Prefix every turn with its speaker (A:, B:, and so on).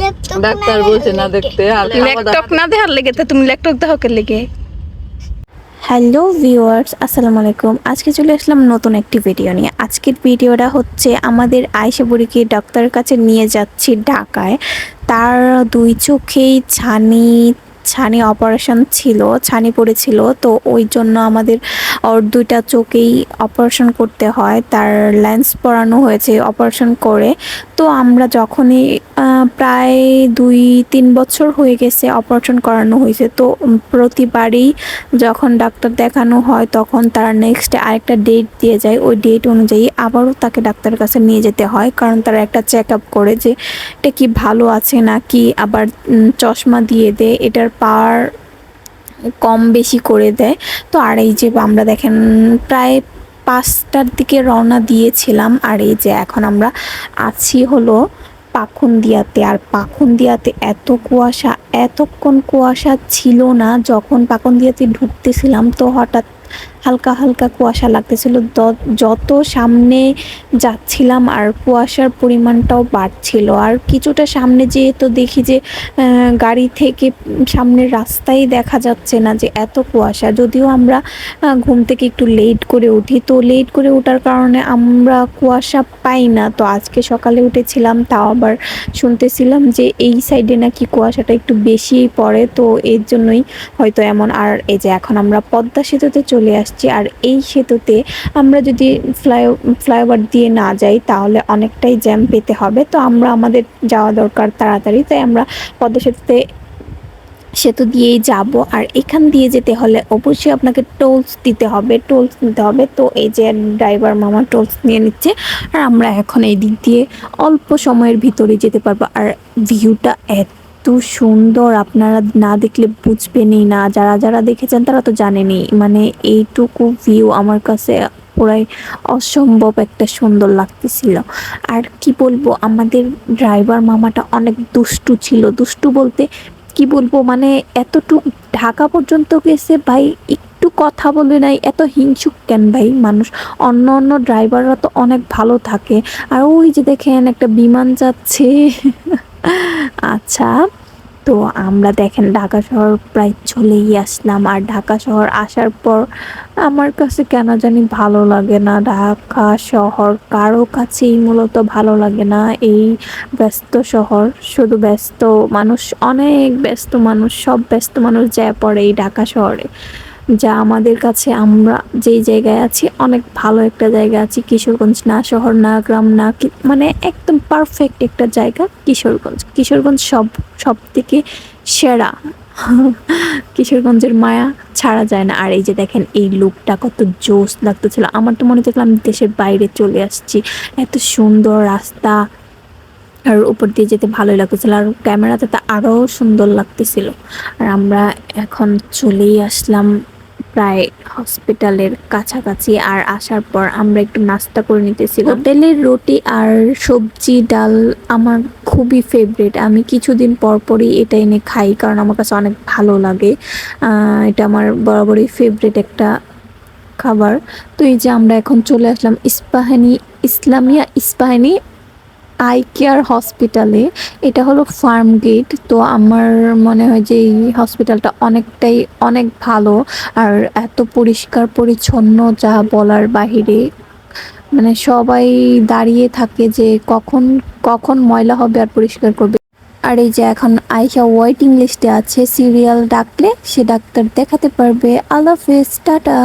A: Laptop
B: doctor বলছে না দেখতে আর
C: ল্যাপটপ না দেখার লেগে তো তুমি ল্যাপটপ দেখাকে লেগে
D: হ্যালো ভিউয়ার্স আসসালামু আলাইকুম। আজকে চলে আসলাম নতুন একটি ভিডিও নিয়ে। আজকের ভিডিওটা হচ্ছে আমাদের আয়সা বুড়িকে ডাক্তারের কাছে নিয়ে যাচ্ছি ঢাকায়। তার দুই চোখেই ছানি ছানি অপারেশন ছিল ছানি পড়েছিল তো ওই জন্য আমাদের ওর দুইটা চোখেই অপারেশন করতে হয়। তার লেন্স পরানো হয়েছে অপারেশন করে। তো আমরা যখনই প্রায় দুই, তিন বছর হয়ে গেছে অপারেশন করানো হয়েছে, তো প্রতিবারই যখন ডাক্তার দেখানো হয় তখন তারা নেক্সট আরেকটা ডেট দিয়ে যায়, ওই ডেট অনুযায়ী আবারও তাকে ডাক্তারের কাছে নিয়ে যেতে হয়, কারণ তারা একটা চেক আপ করে যে এটা কি ভালো আছে নাকি আবার চশমা দিয়ে দেয়, এটার পাওয়ার কম বেশি করে দেয়, তো আর এই যে আমরা দেখেন, প্রায় পাঁচটার দিকে রওনা দিয়েছিলাম। আর এই যে এখন আমরা আছি হলো পাখুন্দিয়াতে। আর পাখুন্দিয়াতে এত কুয়াশা, এতক্ষণ কুয়াশা ছিল না। যখন পাখুন্দিয়াতে ঢুকতেছিলাম তো হঠাৎ হালকা হালকা কুয়াশা লাগতেছিল। যত সামনে যাচ্ছিলাম আর কুয়াশার পরিমাণটাও বাড়ছিল। আর কিছুটা সামনে যেয়ে তো দেখি যে গাড়ি থেকে সামনের রাস্তায় দেখা যাচ্ছে না যে এত কুয়াশা। যদিও আমরা ঘুম থেকে একটু লেট করে উঠি। তো লেট করে ওঠার কারণে আমরা কুয়াশা পাই না। তো আজকে সকালে উঠেছিলাম, তাও আবার শুনতেছিলাম যে এই সাইডে নাকি কুয়াশাটা একটু বেশিই পড়ে। তো এর জন্যই হয়তো এমন। আর এই যে এখন আমরা পদ্মা সেতুতে চলে আসছি। আর এই সেতুতে আমরা যদি ফ্লাই, ফ্লাইওভার দিয়ে না যাই, তাহলে অনেকটাই জ্যাম পেতে হবে। তো আমরা, আমাদের যাওয়া দরকার তাড়াতাড়ি, তাই আমরা পদ্মা সেতুতে সেতু দিয়েই যাব। আর এখান দিয়ে যেতে হলে অবশ্যই আপনাকে টোলস দিতে হবে টোলস নিতে হবে। তো এই যে ড্রাইভার মামা টোলস নিয়ে নিচ্ছে। আর আমরা এখন এই দিক দিয়ে অল্প সময়ের ভিতরে যেতে পারব। আর ভিউটা এত সুন্দর আপনারা না দেখলে বুঝবেনই না। যারা যারা দেখেছেন তারা তো জানেনি মানে এইটুকু ভিউ আমার কাছে পুরাই অসম্ভব একটা সুন্দর লাগতেছিল। আর কি বলব, আমাদের ড্রাইভার মামাটা অনেক দুষ্টু ছিল। দুষ্টু বলতে কি বলব মানে এতটুক ঢাকা পর্যন্ত গেছে ভাই, একটু কথা বলে নাই। এত হিংসুক কেন ভাই মানুষ? অন্য অন্য ড্রাইভাররা তো অনেক ভালো থাকে। আর ওই যে দেখেন একটা বিমান যাচ্ছে। আচ্ছা তো আমরা দেখেন ঢাকা শহর প্রায় চলেই আসলাম। আর ঢাকা শহর আসার পর আমার কাছে কেন জানি ভালো লাগে না। ঢাকা শহর কারও কাছেই মূলত ভালো লাগে না। এই ব্যস্ত শহর, শুধু ব্যস্ত মানুষ, অনেক ব্যস্ত মানুষ, সব ব্যস্ত মানুষ যায় পড়ে এই ঢাকা শহরে। যা আমাদের কাছে আমরা যেই জায়গায় আছি, অনেক ভালো একটা জায়গা আছি। কিশোরগঞ্জ না শহর, না গ্রাম, না মানে একদম পারফেক্ট একটা জায়গা কিশোরগঞ্জ। কিশোরগঞ্জ সব সব থেকে সেরা। কিশোরগঞ্জের মায়া ছাড়া যায় না। আর এই যে দেখেন, এই লুকটা কত জোস লাগতেছিল। আমার তো মনে হচ্ছিল আমি দেশের বাইরে চলে আসছি। এত সুন্দর রাস্তা। আর উপর দিয়ে যেতে ভালোই লাগতেছিল। আর ক্যামেরাতে তো আরও সুন্দর লাগতেছিল। আর আমরা এখন চলেই আসলাম প্রায় হসপিটালের কাছাকাছি আর আসার পর আমরা একটু নাস্তা করে নিতেছি হোটেলের রুটি আর সবজি ডাল আমার খুবই ফেভারিট আমি কিছুদিন পর পরই এটা এনে খাই কারণ আমার কাছে অনেক ভালো লাগে। এটা আমার বরাবরই ফেভারিট একটা খাবার। তো এই যে আমরা এখন চলে আসলাম ইস্পাহানি ইসলামিয়া ইস্পাহানি আই কেয়ার হসপিটালে এটা হলো ফার্ম গেট তো আমার মনে হয় যে এই হসপিটালটা অনেকটাই, অনেক ভালো। আর এত পরিষ্কার, পরিচ্ছন্ন যা বলার বাহিরে মানে সবাই দাঁড়িয়ে থাকে যে কখন কখন ময়লা হবে আর পরিষ্কার করবে। আর এই যে এখন আয়সা ওয়েটিং লিস্টে আছে সিরিয়াল ডাকলে সে ডাক্তার দেখাতে পারবে। আল্লাহ টাটা।